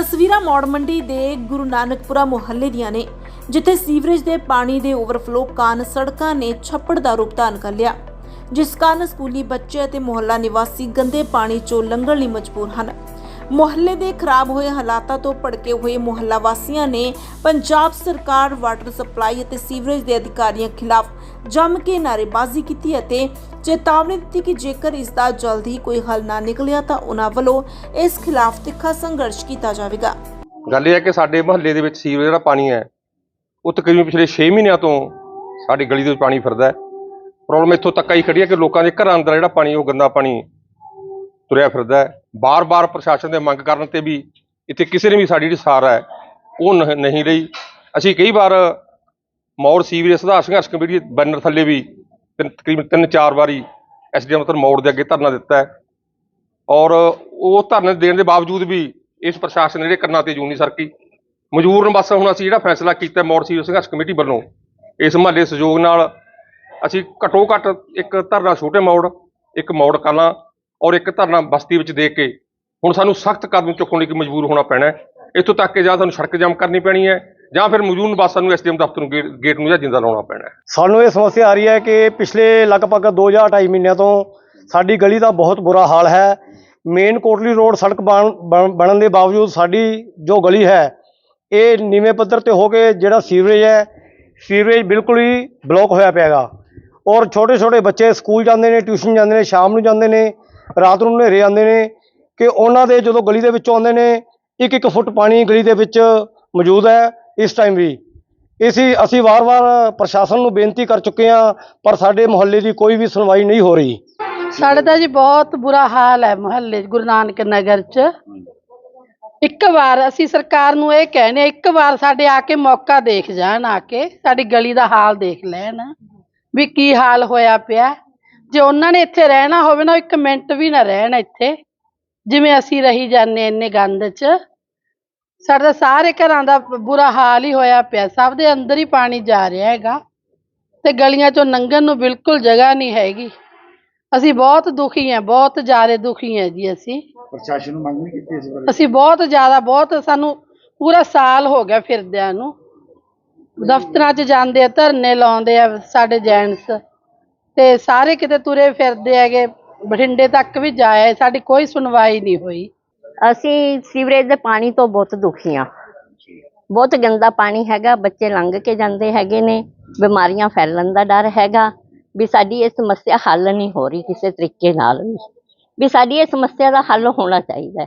ਤਸਵੀਰਾਂ ਮੌੜ ਮੰਡੀ ਦੇ ਗੁਰੂ ਨਾਨਕਪੁਰਾ ਮੁਹੱਲੇ ਦੀਆਂ ਨੇ, ਜਿੱਥੇ ਸੀਵਰੇਜ ਦੇ ਪਾਣੀ ਦੇ ਓਵਰਫਲੋ ਕਾਰਨ ਸੜਕਾਂ ਨੇ ਛੱਪੜ ਦਾ ਰੂਪ ਧਾਰਨ ਕਰ ਲਿਆ, ਜਿਸ ਕਾਰਨ ਸਕੂਲੀ ਬੱਚੇ ਅਤੇ ਮੁਹੱਲਾ ਨਿਵਾਸੀ ਗੰਦੇ ਪਾਣੀ ਚੋਂ ਲੰਘਣ ਲਈ ਮਜਬੂਰ ਹਨ। ਮੁਹੱਲੇ ਦੇ ਖਰਾਬ ਹੋਏ ਹਾਲਾਤਾਂ ਤੋਂ ਭੜਕੇ ਹੋਏ ਮੁਹੱਲਾ ਵਾਸੀਆਂ ਨੇ ਪੰਜਾਬ ਸਰਕਾਰ ਵਾਟਰ ਸਪਲਾਈ ਅਤੇ ਸੀਵਰੇਜ ਦੇ ਅਧਿਕਾਰੀਆਂ ਖਿਲਾਫ ਜੰਮ ਕੇ ਨਾਅਰੇਬਾਜ਼ੀ ਕੀਤੀ ਅਤੇ ਚੇਤਾਵਨੀ ਦਿੱਤੀ ਕਿ ਜੇਕਰ ਇਸ ਦਾ ਜਲਦ ਹੀ ਕੋਈ ਹੱਲ ਨਾ ਨਿਕਲਿਆ ਤਾਂ ਉਹਨਾਂ ਵੱਲੋਂ ਇਸ ਖਿਲਾਫ ਤਿੱਖਾ ਸੰਘਰਸ਼ ਕੀਤਾ ਜਾਵੇਗਾ। ਗੱਲ ਇਹ ਹੈ ਕਿ ਸਾਡੇ ਮੁਹੱਲੇ ਦੇ ਵਿੱਚ ਸੀਵਰੇਜ ਜਿਹੜਾ ਪਾਣੀ ਹੈ, ਉਹ ਤਕਰੀਬਨ ਪਿਛਲੇ 6 ਮਹੀਨਿਆਂ ਤੋਂ ਸਾਡੀ ਗਲੀ ਦੇ ਵਿੱਚ ਪਾਣੀ ਫਿਰਦਾ ਹੈ। ਪ੍ਰੋਬਲਮ ਇੱਥੋਂ ਤੱਕ ਆਈ ਖੜੀ ਹੈ ਕਿ ਲੋਕਾਂ ਦੇ ਘਰਾਂ ਅੰਦਰ ਜਿਹੜਾ ਪਾਣੀ, ਉਹ ਗੰਦਾ ਪਾਣੀ ਤੁਰਿਆ ਫਿਰਦਾ ਹੈ। ਬਾਰ-ਬਾਰ ਪ੍ਰਸ਼ਾਸਨ ਦੇ ਮੰਗ ਕਰਨ ਤੇ ਵੀ ਇੱਥੇ ਕਿਸੇ ਨੇ ਵੀ ਸਾਡੀ ਜਿਹੜੀ ਸਾਰ ਹੈ, ਉਹ ਨਹੀਂ ਰਹੀ ਅਸੀਂ ਕਈ ਵਾਰ ਮੌੜ ਸੀਵਰੇਜ ਸੁਧਾਰ ਸੰਘਰਸ਼ ਕਮੇਟੀ ਦੇ ਬੈਨਰ ਥੱਲੇ ਵੀ ਤਿੰਨ, ਤਕਰੀਬਨ ਤਿੰਨ ਚਾਰ ਵਾਰੀ ਐਸਡੀਐਮ ਮਤਲਬ ਮੌੜ ਦੇ ਅੱਗੇ ਧਰਨਾ ਦਿੱਤਾ ਹੈ। ਔਰ ਉਹ ਧਰਨੇ ਦੇਣ ਦੇ ਬਾਵਜੂਦ ਵੀ ਇਸ ਪ੍ਰਸ਼ਾਸਨ ਨੇ ਜਿਹੜੇ ਕੰਨਾਂ ਤੇ ਜੂੰ ਨਹੀਂ ਸਰਕੀ। ਮਜਬੂਰਨ ਬਸ ਹੁਣ ਅਸੀਂ ਜਿਹੜਾ ਫੈਸਲਾ ਕੀਤਾ ਮੌੜ ਸੀਵਰੇਜ ਸੰਘਰਸ਼ ਕਮੇਟੀ ਵੱਲੋਂ, ਇਸ ਮਹੱਲੇ ਸਹਿਯੋਗ ਨਾਲ ਅਸੀਂ ਘੱਟੋ ਘੱਟ ਇੱਕ ਧਰਨਾ ਛੋਟੇ ਮੌੜ, ਇੱਕ ਮੌੜ ਕਲਾਂ ਔਰ ਇੱਕ ਧਰਨਾ ਬਸਤੀ ਵਿੱਚ ਦੇ ਕੇ ਹੁਣ ਸਾਨੂੰ ਸਖਤ ਕਦਮ ਚੁੱਕਣ ਲਈ ਮਜਬੂਰ ਹੋਣਾ ਪੈਣਾ ਇੱਥੋਂ ਤੱਕ ਕਿ ਜਾਂ ਸਾਨੂੰ ਸੜਕ ਜਾਮ ਕਰਨੀ ਪੈਣੀ ਹੈ ਜਾਂ ਫਿਰ ਮੌਜੂਦ ਬੱਸਾਂ ਨੂੰ ਐਸਡੀਐਮ ਦਫ਼ਤਰ ਨੂੰ ਗੇਟ ਗੇਟ ਨੂੰ ਜਾਂ ਜਿੰਦਾ ਲਾਉਣਾ ਪੈਣਾ ਸਾਨੂੰ ਇਹ ਸਮੱਸਿਆ ਆ ਰਹੀ ਹੈ ਕਿ ਪਿਛਲੇ ਲਗਭਗ 2 ਜਾਂ 2.5 ਮਹੀਨਿਆਂ ਤੋਂ ਸਾਡੀ ਗਲੀ ਦਾ ਬਹੁਤ ਬੁਰਾ ਹਾਲ ਹੈ। ਮੇਨ ਕੋਟਲੀ ਰੋਡ ਸੜਕ ਬਣ- ਬਣ- ਬਣਨ ਦੇ ਬਾਵਜੂਦ ਸਾਡੀ ਜੋ ਗਲੀ ਹੈ, ਇਹ ਨੀਵੇਂ ਪੱਧਰ ਤੇ ਹੋ ਕੇ ਜਿਹੜਾ ਸੀਵਰੇਜ ਹੈ, ਸੀਵਰੇਜ ਬਿਲਕੁਲ ਹੀ ਬਲੌਕ ਹੋਇਆ ਪਿਆ ਹੈਗਾ। ਔਰ ਛੋਟੇ ਛੋਟੇ ਬੱਚੇ ਸਕੂਲ ਜਾਂਦੇ ਨੇ, ਟਿਊਸ਼ਨ ਜਾਂਦੇ ਨੇ, ਸ਼ਾਮ ਨੂੰ ਜਾਂਦੇ ਨੇ ਰਾਤ ਨੂੰ ਹਨੇਰੇ ਆਉਂਦੇ ਨੇ ਕਿ ਉਹਨਾਂ ਦੇ ਜਦੋਂ ਗਲੀ ਦੇ ਵਿੱਚੋਂ ਆਉਂਦੇ ਨੇ, ਇੱਕ ਇੱਕ ਫੁੱਟ ਪਾਣੀ ਗਲੀ ਦੇ ਵਿੱਚ ਮੌਜੂਦ ਹੈ ਇਸ ਟਾਈਮ ਵੀ। ਇਸੀ ਅਸੀਂ ਵਾਰ-ਵਾਰ ਪ੍ਰਸ਼ਾਸਨ ਨੂੰ ਬੇਨਤੀ ਕਰ ਚੁੱਕੇ ਹਾਂ, ਪਰ ਸਾਡੇ ਮੁਹੱਲੇ ਦੀ ਕੋਈ ਵੀ ਸੁਣਵਾਈ ਨਹੀਂ ਹੋ ਰਹੀ। ਸਾਡੇ ਤਾਂ ਜੀ ਬਹੁਤ ਬੁਰਾ ਹਾਲ ਹੈ ਮੁਹੱਲੇ, ਗੁਰੂ ਨਾਨਕ ਨਗਰ 'ਚ। ਇੱਕ ਵਾਰ ਅਸੀਂ ਸਰਕਾਰ ਨੂੰ ਇਹ ਕਹਿੰਦੇ ਇੱਕ ਵਾਰ ਸਾਡੇ ਆ ਕੇ ਮੌਕਾ ਦੇਖ ਜਾਣ ਆ ਕੇ, ਸਾਡੀ ਗਲੀ ਦਾ ਹਾਲ ਦੇਖ ਲੈਣ। ਵੀ ਕੀ ਹਾਲ ਹੋਇਆ ਪਿਆ। ਜੇ ਉਹਨਾਂ ਨੇ ਇੱਥੇ ਰਹਿਣਾ ਹੋਵੇ ਨਾ ਇੱਕ ਮਿੰਟ ਵੀ ਨਾ ਰਹਿਣ ਇੱਥੇ। ਜਿਵੇਂ ਅਸੀਂ ਰਹੀ ਜਾਂਦੇ ਇੰਨੇ ਗੰਦ 'ਚ। ਸਾਡਾ ਸਾਰੇ ਘਰਾਂ ਦਾ ਬੁਰਾ ਹਾਲ ਹੀ ਹੋਇਆ ਪਿਆ। ਸਭ ਦੇ ਅੰਦਰ ਹੀ ਪਾਣੀ ਜਾ ਰਿਹਾ ਹੈਗਾ। ਤੇ ਗਲੀਆਂ 'ਚੋਂ ਲੰਘਣ ਨੂੰ ਬਿਲਕੁਲ ਜਗ੍ਹਾ ਨਹੀਂ ਹੈਗੀ। ਅਸੀਂ ਬਹੁਤ ਦੁਖੀ ਹਾਂ ਬਹੁਤ ਜ਼ਿਆਦਾ ਦੁਖੀ ਹਾਂ ਜੀ ਅਸੀਂ। ਪ੍ਰਸ਼ਾਸਨ ਨੂੰ ਮੰਗ ਨਹੀਂ ਕੀਤੀ ਇਸ ਬਾਰੇ। ਅਸੀਂ ਬਹੁਤ ਜ਼ਿਆਦਾ ਬਹੁਤ ਸਾਨੂੰ ਪੂਰਾ ਸਾਲ ਹੋ ਗਿਆ ਫਿਰਦਿਆਂ ਨੂੰ। ਦਫ਼ਤਰਾਂ 'ਚ ਜਾਂਦੇ ਆ ਧਰਨੇ ਲਾਉਂਦੇ ਆ ਸਾਡੇ ਜੈਂਟਸ ਤੇ ਸਾਰੇ ਕਿਤੇ ਤੁਰੇ ਫਿਰਦੇ ਹੈਗੇ, ਬਠਿੰਡੇ ਤੱਕ ਵੀ ਜਾਇਆ ਸਾਡੀ ਕੋਈ ਸੁਣਵਾਈ ਨਹੀਂ ਹੋਈ। ਅਸੀਂ ਸੀਵਰੇਜ ਦੇ ਪਾਣੀ ਤੋਂ ਬਹੁਤ ਦੁਖੀ ਹਾਂ। ਬਹੁਤ ਗੰਦਾ ਪਾਣੀ ਹੈਗਾ, ਬੱਚੇ ਲੰਘ ਕੇ ਜਾਂਦੇ ਹੈਗੇ ਨੇ, ਬਿਮਾਰੀਆਂ ਫੈਲਣ ਦਾ ਡਰ ਹੈਗਾ, ਵੀ ਸਾਡੀ ਇਹ ਸਮੱਸਿਆ ਹੱਲ ਨਹੀਂ ਹੋ ਰਹੀ ਕਿਸੇ ਤਰੀਕੇ ਨਾਲ ਵੀ। ਵੀ ਸਾਡੀ ਇਹ ਸਮੱਸਿਆ ਦਾ ਹੱਲ ਹੋਣਾ ਚਾਹੀਦਾ